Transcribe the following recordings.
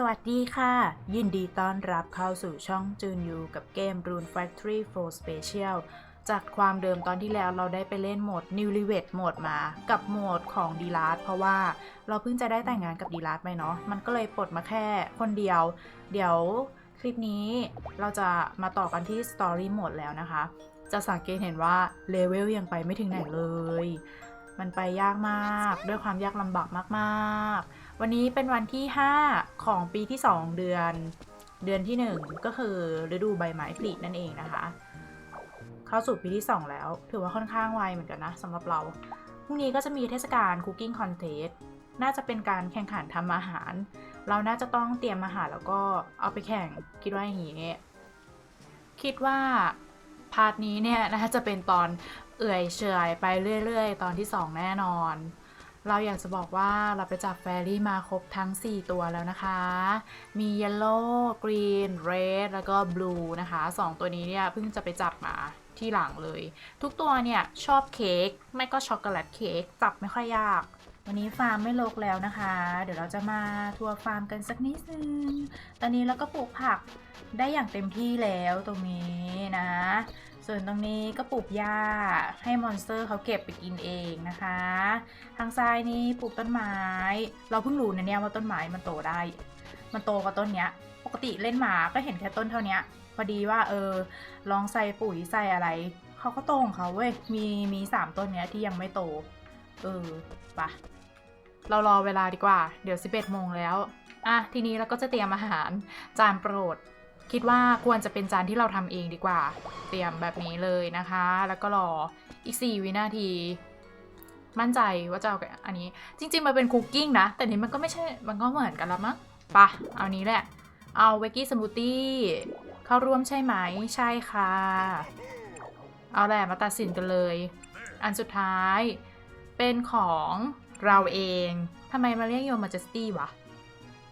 สวัสดีค่ะ ยินดีต้อนรับเข้าสู่ช่องจูนยูกับเกม Rune Factory 4 Special จากความเดิมตอนที่แล้วเราได้ไปเล่นโหมด New r e v e t โหมดมา กับโหมดของดีลาร์เพราะว่าเราเพิ่งจะได้แต่งงานกับดีลาร์ไปเนาะ มันก็เลยปลดมาแค่คนเดียว เดี๋ยวคลิปนี้เราจะมาต่อกันที่ Story Mode แล้วนะคะ จะสังเกตเห็นว่าเลเวลยังไปไม่ถึงไหนเลย มันไปยากมาก ด้วยความยากลำบากมากๆ วันนี้เป็นวันที่ 5 ของปีที่ 2 เดือน เดือนที่ 1 ก็คือฤดูใบไม้ผลินั่นเองนะคะ เข้าสู่ปีที่ 2 แล้ว ถือว่าค่อนข้างไวเหมือนกันนะสำหรับเราพรุ่งนี้ก็จะมีเทศกาล Cooking Contest น่าจะเป็นการแข่งขันทำอาหาร เราน่าจะต้องเตรียมอาหารแล้วก็เอาไปแข่งคิดว่าอย่างนี้ คิดว่าพาร์ทนี้เนี่ยน่าจะเป็นตอน เอื่อยเฉยไปเรื่อยๆ ตอนที่ 2 แน่นอน เราอยากจะบอกว่าเราไปจับแฟรี่มาครบทั้ง 4 ตัวแล้วนะคะ มี Yellow Green Red แล้วก็ Blue นะคะ 2 ตัวนี้เนี่ยเพิ่งจะไปจับมาที่หลังเลย ทุกตัวเนี่ยชอบเค้กไม่ก็ช็อกโกแลตเค้กจับไม่ค่อยยากวันนี้ฟาร์มไม่ลกแล้วนะคะ เดี๋ยวเราจะมาทัวร์ฟาร์มกันสักนิดนึง ตอนนี้เราก็ปลูกผักได้อย่างเต็มที่แล้วตรงนี้นะ ส่วนตรงนี้ก็ปลูกหญ้าให้มอนสเตอร์เขาเก็บไปกินเองนะคะ ทางซ้ายนี้ปลูกต้นไม้ เราเพิ่งรู้นะเนี่ยว่าต้นไม้มันโตได้ มันโตกว่าต้นเนี้ย ปกติเล่นหมาก็เห็นแค่ต้นเท่านี้พอดีว่าเออลองใส่ปุ๋ยใส่อะไร เขาก็โตของเขาเว้ย มีมีสามต้นเนี้ยที่ยังไม่โต เออปะเรารอเวลาดีกว่า เดี๋ยว 11โมงแล้ว อะ ทีนี้เราก็จะเตรียมอาหารจานโปรด คิดว่าควรจะเป็นจานที่เราทำเองดีกว่า เตรียมแบบนี้เลยนะคะ แล้วก็รออีก 4 วินาที มั่นใจว่าจะเอาอันนี้ จริง ๆ มันเป็นคุกกิ้งนะ แต่นี้มันก็ไม่ใช่ มันก็เหมือนกันละมั้งปะเอานี้แหละ เอาเวกกี้สมูทตี้เข้าร่วมใช่ไหม ใช่ค่ะ เอาแหละมาตัดสินกันเลย อันสุดท้ายเป็นของเราเอง ทำไมมาเรียกโยมาจ e สตี้วะ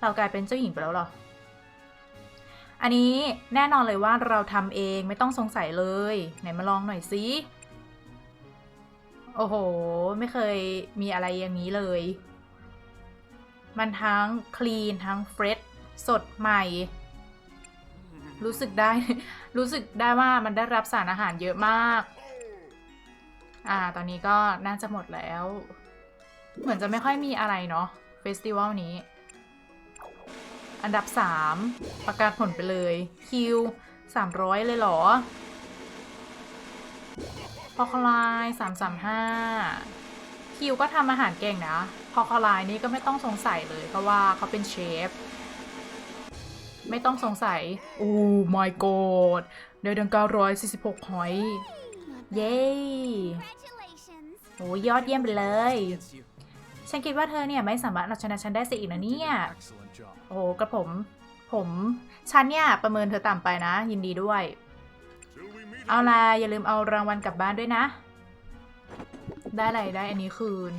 เรากลายเป็นเจ้าหญิงไปแล้วหรอ อันนี้แน่นอนเลยว่าเราทำเองไม่ต้องสงสัยเลย ไหนมาลองหน่อยสิโอ้โห ไม่เคยมีอะไรอย่างนี้เลย มันทั้งคลีนทั้งเฟรชสดใหม่ รู้สึกได้ รู้สึกได้ว่ามันได้รับสารอาหารเยอะมาก อ่า ตอนนี้ก็น่าจะหมดแล้ว เหมือนจะไม่ค่อยมีอะไรเนาะเฟสติวัลนี้ อันดับ 3 ประกาศผลไปเลย คิว 300 เลยเหรอพอคลาย335คิวก็ทำอาหารเก่งนะ พอคลายนี่ก็ไม่ต้องสงสัยเลยเพราะว่าเขาเป็นเชฟ ไม่ต้องสงสัย โอ้ my god ได้ดัง946หอย เย้ Congratulations! โอ้ยอดเยี่ยมไปเลย Against you. ฉันคิดว่าเธอเนี่ยไม่สามารถเอาชนะฉันได้สิอีกนะเนี่ย Excellent job. โอ้โหกระผม ผมฉันเนี่ยประเมินเธอต่ำไปนะ ยินดีด้วย เอาล่ะอย่าลืมเอารางวัลกลับบ้านด้วยนะ ได้อะไรได้อันนี้คืน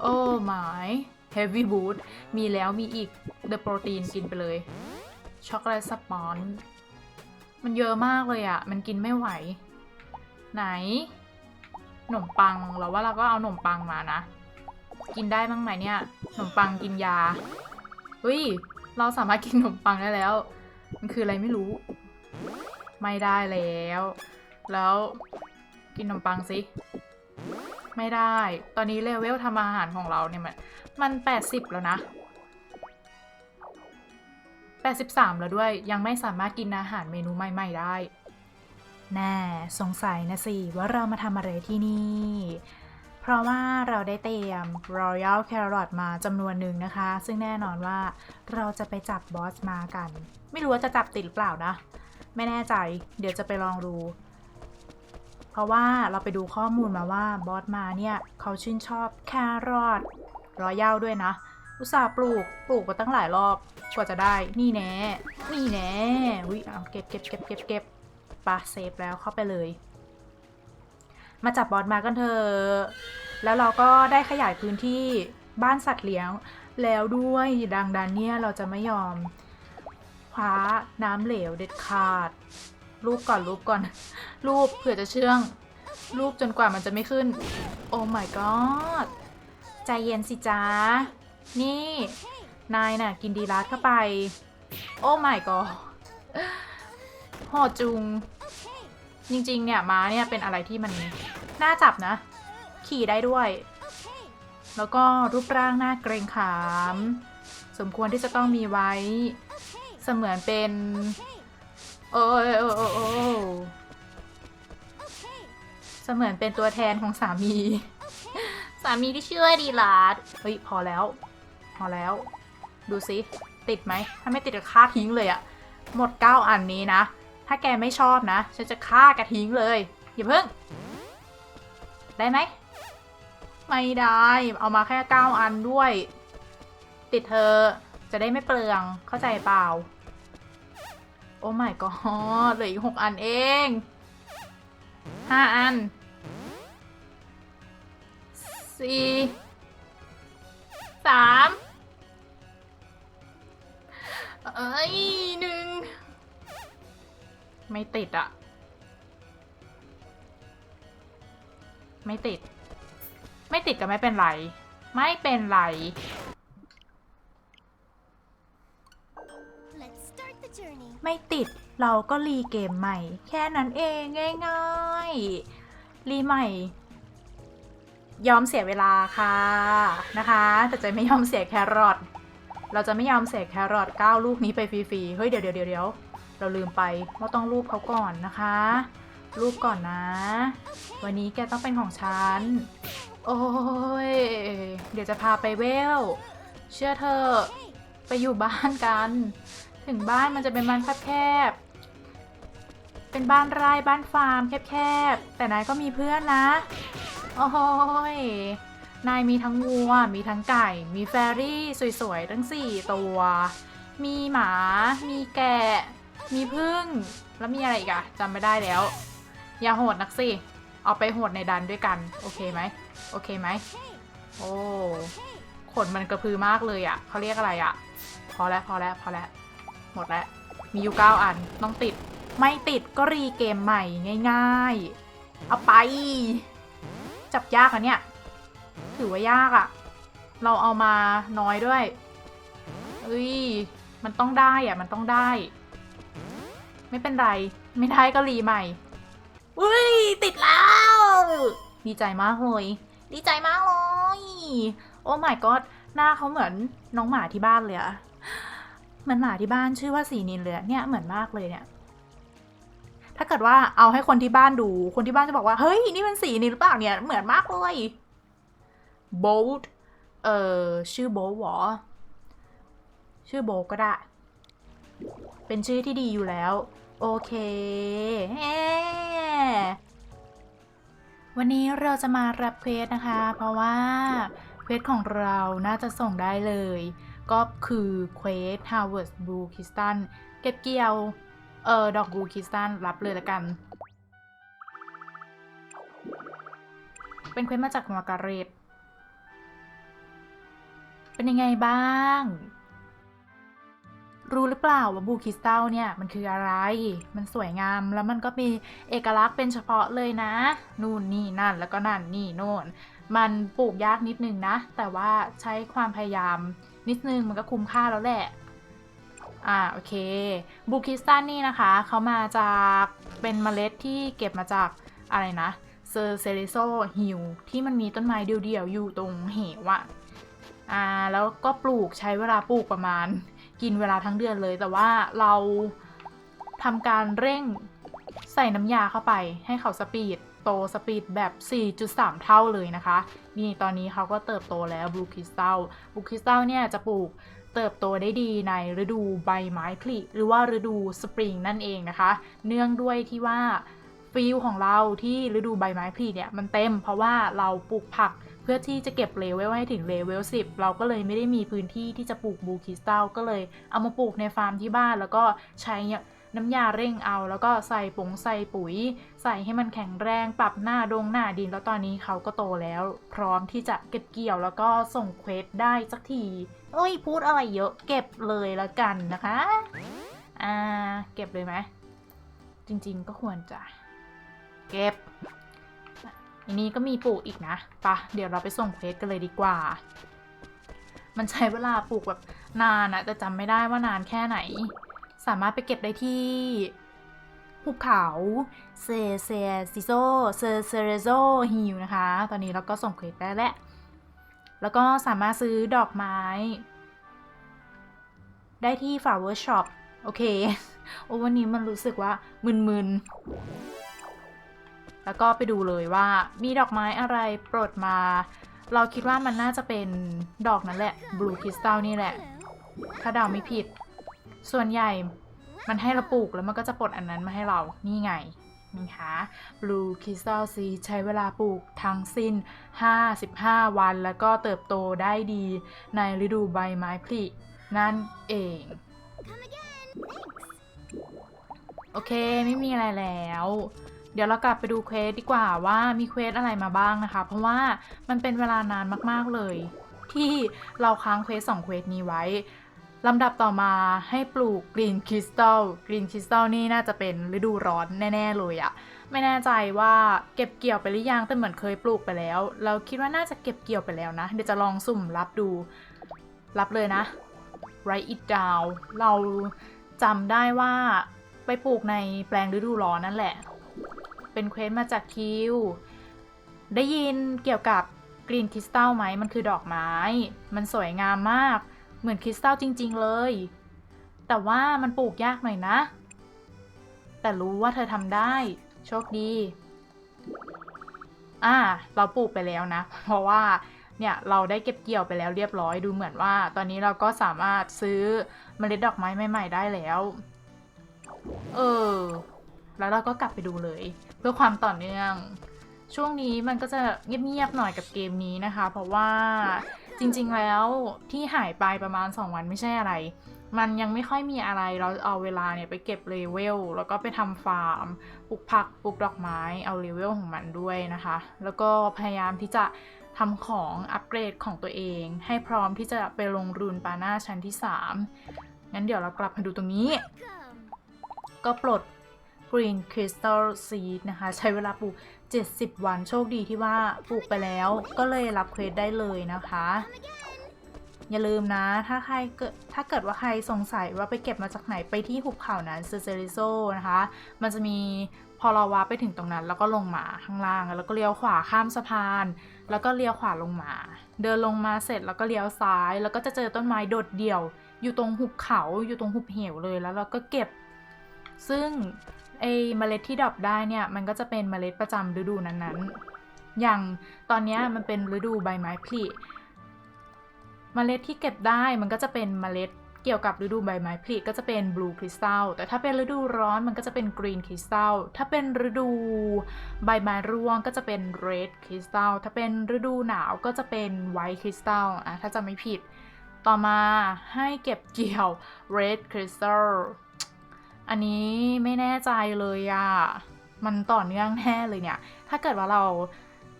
โอ้ my heavy boot มีแล้วมีอีก the protein กินไปเลย ช็อกโกแลตสปอนจ์มันเยอะมากเลยอะ่ะมันกินไม่ไหว ไหนขนมปังเราว่าเราก็เอาขนมปังมานะ กินได้บ้างไหมเนี่ยขนมปังกินยาเฮ้ยเราสามารถกินขนมปังได้แล้ว มันคืออะไรไม่รู้ ไม่ได้แล้ว แล้วกินขนมปังสิไม่ได้ ตอนนี้เลเวลทำอาหารของเราเนี่ยมันมันแปดสิบแล้วนะแปดสิบสามแล้วด้วย ยังไม่สามารถกินอาหารเมนูใหม่ ๆ ได้ แน่ สงสัยนะสิ ว่าเรามาทำอะไรที่นี่ เพราะว่าเราได้เตรียม Royal Carrot มาจำนวนหนึ่งนะคะ ซึ่งแน่นอนว่าเราจะไปจับบอสมากัน ไม่รู้ว่าจะจับติดหรือเปล่านะ ไม่แน่ใจ เดี๋ยวจะไปลองดู เพราะว่าเราไปดูข้อมูลมาว่าบอสมาเนี่ยเขาชื่นชอบแครอทรอยัลด้วยนะ อุตส่าห์ปลูก ปลูกมาตั้งหลายรอบกว่าจะได้ นี่แน่ นี่แน่วิเอาเก็บเก็บเก็บเก็บเก็บปะเซฟแล้วเข้าไปเลย มาจับบอสมากันเถอะแล้วเราก็ได้ขยายพื้นที่บ้านสัตว์เลี้ยงแล้วด้วยดังดันเนี่ยเราจะไม่ยอมคว้าน้ำเหลวเด็ดขาด รูปก่อนรูปก่อน รูปเผื่อจะเชื่อง รูปจนกว่ามันจะไม่ขึ้น โอ้ my god ใจเย็นสิจ้า นี่ นายน่ะ กินดีลัดเข้าไป โอ้ my god หดจุง จริง ๆ เนี่ยม้าเนี่ยเป็นอะไรที่มันน่าจับนะ ขี่ได้ด้วย แล้วก็รูปร่างหน่าเกรงขาม สมควรที่จะต้องมีไว้ เสมือนเป็น โอ้ยโอ้โอ้โอ้เสมือนเป็นตัวแทนของสามี สามีที่ชื่อว่าดีลาร์ดเฮ้ยพอแล้ว พอแล้ว ดูสิติดไหม ถ้าไม่ติดจะฆ่าทิ้งเลยอะหมดเก้าอันนี้นะ ถ้าแกไม่ชอบนะ ฉันจะฆ่าแกทิ้งเลย อย่าเพิ่ง ได้ไหม ไม่ได้ เอามาแค่เก้าอันด้วย ติดเธอ จะได้ไม่เปลือง เข้าใจเปล่า โอ้ my god เหลืออีกหกอันเองห้าอันสี่สามเอ้ยหนึ่ง ไม่ติดอะไม่ติด ไม่ติดก็ไม่เป็นไร ไม่เป็นไร Let's start the journey. ไม่ติดเราก็รีเกมใหม่ แค่นั้นเองง่ายๆ รีใหม่ ยอมเสียเวลาค่ะนะคะ แต่จะไม่ยอมเสียแครอทเราจะไม่ยอมเสียแครอท9ลูกนี้ไปฟรีๆ เฮ้ยเดี๋ยวเดี๋ยวเดี๋ยว เราลืมไปว่าต้องรูปเขาก่อนนะคะ รูปก่อนนะ วันนี้แกต้องเป็นของฉัน โอ้ย เดี๋ยวจะพาไปเวล เชื่อเธอ ไปอยู่บ้านกัน ถึงบ้านมันจะเป็นบ้านแคบๆ เป็นบ้านไร่บ้านฟาร์มแคบๆ แต่นายก็มีเพื่อนนะ โอ้ย นายมีทั้งวัว มีทั้งไก่ มีแฟรี่สวยๆ ทั้งสี่ตัว มีหมา มีแกะ มีพึ่ง แล้วมีอะไรอีกอะจำไม่ได้แล้ว อย่าโหดนักสิ เอาไปโหดในดันด้วยกัน โอเคไหม โอเคไหม โอ้ขนมันกระพือมากเลยอะเขาเรียกอะไรอะ่ะพอแล้วพอแล้วพอแล้วหมดแล้ว มีอยู่เก้าอัน ต้องติด ไม่ติดก็รีเกมใหม่ง่ายๆ เอาไป จับยากอะเนี่ย ถือว่ายากอะเราเอามาน้อยด้วยเอ้ย มันต้องได้อะมันต้องได้ ไม่เป็นไร ไม่ได้ก็รีใหม่อุ้ยติดแล้ว ดีใจมากเลย ดีใจมากเลย โอ้ my god หน้าเขาเหมือนน้องหมาที่บ้านเลยอะเหมือนหมาที่บ้านชื่อว่าสีนินเลยอะเนี่ยเหมือนมากเลยเนี่ย ถ้าเกิดว่าเอาให้คนที่บ้านดู คนที่บ้านจะบอกว่า เฮ้ย นี่มันสีนินหรือเปล่าเนี่ย เหมือนมากเลยโบ t เอ่อชื่อโบทหรอ ชื่อโบทก็ได้ เป็นชื่อที่ดีอยู่แล้ว โอเคแวันนี้เราจะมารับเควสนะคะ เพราะว่าเควสของเราน่าจะส่งได้เลย ก็คือเควส Harvard Blue Crystal เก็บเกี่ยว เออดอกบูคริสตัลรับเลยละกัน เป็นเควสมาจากมาการเรตเป็นยังไงบ้าง รู้หรือเปล่าว่าบูคริสตัลเนี่ยมันคืออะไร มันสวยงามแล้วมันก็มีเอกลักษณ์เป็นเฉพาะเลยนะ นู่นนี่นั่นแล้วก็นั่นนี่โน่น มันปลูกยากนิดนึงนะ แต่ว่าใช้ความพยายามนิดนึงมันก็คุ้มค่าแล้วแหละ อ่าโอเค บูคิสตันนี่นะคะเขามาจากเป็นเมล็ดที่เก็บมาจากอะไรนะเซอร์เซริโซฮิลที่มันมีต้นไม้เดี่ยวๆอยู่ตรงเหวอะอ่าแล้วก็ปลูกใช้เวลาปลูกประมาณ กินเวลาทั้งเดือนเลย แต่ว่าเราทำการเร่งใส่น้ำยาเข้าไป ให้เขาสปีดโตสปีดแบบ 4.3 เท่าเลยนะคะ นี่ตอนนี้เขาก็เติบโตแล้วบลูคริสตัลบลูคริสตัลเนี่ยจะปลูกเติบโตได้ดีในฤดูใบไม้ผลิหรือว่าฤดูสปริงนั่นเองนะคะ เนื่องด้วยที่ว่าฟิลของเราที่ฤดูใบไม้ผลิเนี่ยมันเต็มเพราะว่าเราปลูกผัก พื่อที่จะเก็บเลเวลให้ถึงเลเวล10 เราก็เลยไม่ได้มีพื้นที่ที่จะปลูกบลูคริสตัลก็เลยเอามาปลูกในฟาร์มที่บ้าน แล้วก็ใช้น้ำยาเร่งเอา แล้วก็ใส่ปงใส่ปุ๋ย ใส่ให้มันแข็งแรงปรับหน้าดงหน้าดินแล้วตอนนี้เขาก็โตแล้ว พร้อมที่จะเก็บเกี่ยวแล้วก็ส่งเควสได้สักที เอ้ยพูดอะไรเยอะเก็บเลยละกันนะคะอ่าเก็บเลยไหมจริงๆก็ควรจะ เก็บ อันนี้ก็มีปลูกอีกนะปะเดี๋ยวเราไปส่งเควสกันเลยดีกว่า มันใช้เวลาปลูกแบบนานอะแต่จำไม่ได้ว่านานแค่ไหน สามารถไปเก็บได้ที่ภูเขาเซเซซิโซเซเซเรโซฮิลนะคะ ตอนนี้เราก็ส่งเควสได้แล้ว แล้วก็สามารถซื้อดอกไม้ ได้ที่ flower shop โอเค โอ้วันนี้มันรู้สึกว่ามึนๆ แล้วก็ไปดูเลยว่ามีดอกไม้อะไรโปรดมา เราคิดว่ามันน่าจะเป็นดอกนั้นแหละ blue crystal นี่แหละ Hello. ถ้าเดาไม่ผิด ส่วนใหญ่มันให้เราปลูกแล้วมันก็จะปลดอันนั้นมาให้เรานี่ไงนี่คะ Blue Crystal Seed ใช้เวลาปลูกทั้งสิ้น 55 วัน แล้วก็เติบโตได้ดีในฤดูใบไม้ผลินั่นเอง Come again. Thanks. โอเค ไม่มีอะไรแล้ว เดี๋ยวเรากลับไปดูเควสดีกว่าว่ามีเควสอะไรมาบ้างนะคะ เพราะว่ามันเป็นเวลานานมากๆเลย ที่เราค้างเควสสองเควสนี้ไว้ลำดับต่อมาให้ปลูกกรีนคริสตัลกรีนคริสตัลนี่น่าจะเป็นฤดูร้อนแน่ ๆ เลยอะไม่แน่ใจว่าเก็บเกี่ยวไปหรือยังแต่เหมือนเคยปลูกไปแล้ว เราคิดว่าน่าจะเก็บเกี่ยวไปแล้วนะ เดี๋ยวจะลองสุ่มรับดู รับเลยนะ write it down เราจำได้ว่าไปปลูกในแปลงฤดูร้อนนั่นแหละ เป็นเควสมาจากคิว ได้ยินเกี่ยวกับกรีนคริสตัลไหม มันคือดอกไม้ มันสวยงามมาก เหมือนคริสตัลจริง ๆ เลย แต่ว่ามันปลูกยากหน่อยนะ แต่รู้ว่าเธอทำได้ โชคดี อ่า เราปลูกไปแล้วนะ เพราะว่า เนี่ย เราได้เก็บเกี่ยวไปแล้วเรียบร้อย ดูเหมือนว่า ตอนนี้เราก็สามารถซื้อเมล็ดดอกไม้ใหม่ ๆ ได้แล้ว เออ แล้วเราก็กลับไปดูเลย เพื่อความต่อเนื่อง ช่วงนี้มันก็จะเงียบๆหน่อยกับเกมนี้นะคะ เพราะว่าจริงๆแล้วที่หายไปประมาณ 2 วันไม่ใช่อะไร มันยังไม่ค่อยมีอะไรเราเอาเวลาเนี่ยไปเก็บเลเวลแล้วก็ไปทำฟาร์มปลูกผักปลูกดอกไม้เอาเลเวลของมันด้วยนะคะ แล้วก็พยายามที่จะทำของอัปเกรดของตัวเอง ให้พร้อมที่จะไปลงรูนปาน่าชั้นที่ 3 งั้นเดี๋ยวเรากลับมาดูตรงนี้ Come. ก็ปลด Green Crystal Seed นะคะ ใช้เวลาปลูก 70 วันโชคดีที่ว่าปลูกไปแล้วก็เลยรับเควสได้เลยนะคะ อย่าลืมนะ ถ้าใครเกิดถ้าเกิดว่าใครสงสัยว่าไปเก็บมาจากไหนไปที่หุบเขานั้นเซเซริโซนะคะ มันจะมีพอเราวาไปถึงตรงนั้น แล้วก็ลงมาข้างล่าง แล้วก็เลี้ยวขวาข้ามสะพาน แล้วก็เลี้ยวขวาลงมา เดินลงมาเสร็จแล้วก็เลี้ยวซ้าย แล้วก็จะเจอต้นไม้โดดเดี่ยว อยู่ตรงหุบเขาอยู่ตรงหุบเหวเลยแล้วเราก็เก็บ ซึ่ง ไอเมล็ดที่ดรอปได้เนี่ยมันก็จะเป็นเมล็ดประจำฤดูนั้นๆ อย่างตอนนี้มันเป็นฤดูใบไม้ผลิเมล็ดที่เก็บได้มันก็จะเป็นเมล็ดเกี่ยวกับฤดูใบไม้ผลิก็จะเป็นบลูคริสตัลแต่ถ้าเป็นฤดูร้อนมันก็จะเป็นกรีนคริสตัลถ้าเป็นฤดูใบไม้ร่วงก็จะเป็นเรดคริสตัลถ้าเป็นฤดูหนาวก็จะเป็นไวท์คริสตัลอะถ้าจะไม่ผิด ต่อมาให้เก็บเกี่ยว red crystal อันนี้ไม่แน่ใจเลยอะมันต่อเนื่องแน่เลยเนี่ย ถ้าเกิดว่าเรา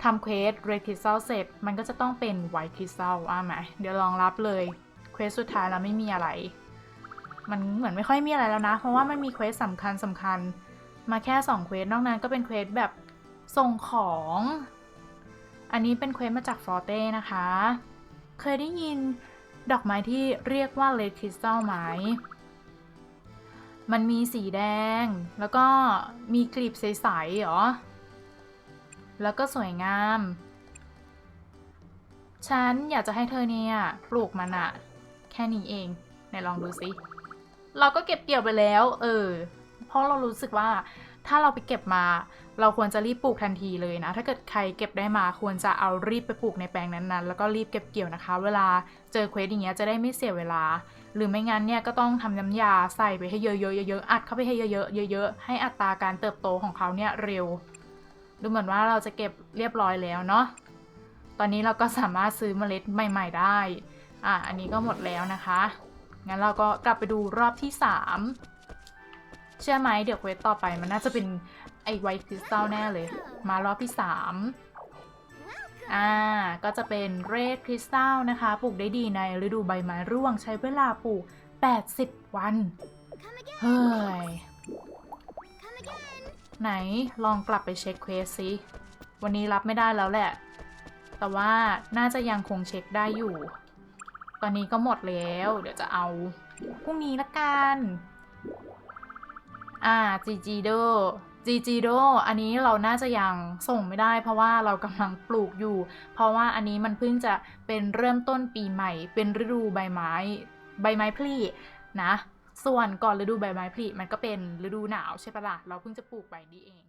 ทำเควส red crystal เสร็จ มันก็จะต้องเป็น white crystal อะไหมเดี๋ยวลองรับเลยเควสสุดท้ายแล้วไม่มีอะไร มันเหมือนไม่ค่อยมีอะไรแล้วนะ เพราะว่ามันมีเควสสำคัญสำคัญ มาแค่2เควสนอกนั้นก็เป็นเควสแบบส่งของ อันนี้เป็นเควสมาจากฟอร์เต้นะคะ เคยได้ยินดอกไม้ที่เรียกว่าเลดคริสตัลไหม มันมีสีแดง แล้วก็มีกลีบใสๆหรอ แล้วก็สวยงาม ฉันอยากจะให้เธอเนี่ยปลูกมันอะแค่นี้เองไหนลองดูสิ เราก็เก็บเกี่ยวไปแล้ว เออ เพราะเรารู้สึกว่าถ้าเราไปเก็บมา เราควรจะรีบปลูกทันทีเลยนะ ถ้าเกิดใครเก็บได้มาควรจะเอารีบไปปลูกในแปลงนั้นๆ แล้วก็รีบเก็บเกี่ยวนะคะ เวลาเจอเควสอย่างเงี้ยจะได้ไม่เสียเวลา หรือไม่งั้นเนี่ยก็ต้องทำน้ำยาใส่ไปให้เยอะๆเยอะๆอัดเข้าไปให้เยอะๆเยอะๆให้อัตราการเติบโตของเขาเนี่ยเร็ว ดูเหมือนว่าเราจะเก็บเรียบร้อยแล้วเนาะ ตอนนี้เราก็สามารถซื้อเมล็ดใหม่ ๆ ได้ อะอันนี้ก็หมดแล้วนะคะ งั้นเราก็กลับไปดูรอบที่ 3 เชื่อไหมเดี๋ยวเควสต่อไปมันน่าจะเป็น ไอไวท์คริสตัลแน่เลย มารอบที่3 Welcome. อ่า ก็จะเป็นเรดคริสตัลนะคะ ปลูกได้ดีในฤดูใบไม้ร่วงใช้เวลาปลูก 80 วัน Come again. เฮ้ย Come again. ไหนลองกลับไปเช็คเควสซิ วันนี้รับไม่ได้แล้วแหละ แต่ว่าน่าจะยังคงเช็คได้อยู่ ตอนนี้ก็หมดแล้ว เดี๋ยวจะเอาพรุ่งนี้ละกัน อ่าจีจีโด จีจีโดอันนี้เราน่าจะยังส่งไม่ได้ เพราะว่าเรากำลังปลูกอยู่ เพราะว่าอันนี้มันเพิ่งจะเป็นเริ่มต้นปีใหม่ เป็นฤดูใบไม้ ใบไม้ผลินะ ส่วนก่อนฤดูใบไม้ผลิมันก็เป็นฤดูหนาวใช่ปะล่ะ เราเพิ่งจะปลูกไปนี่เอง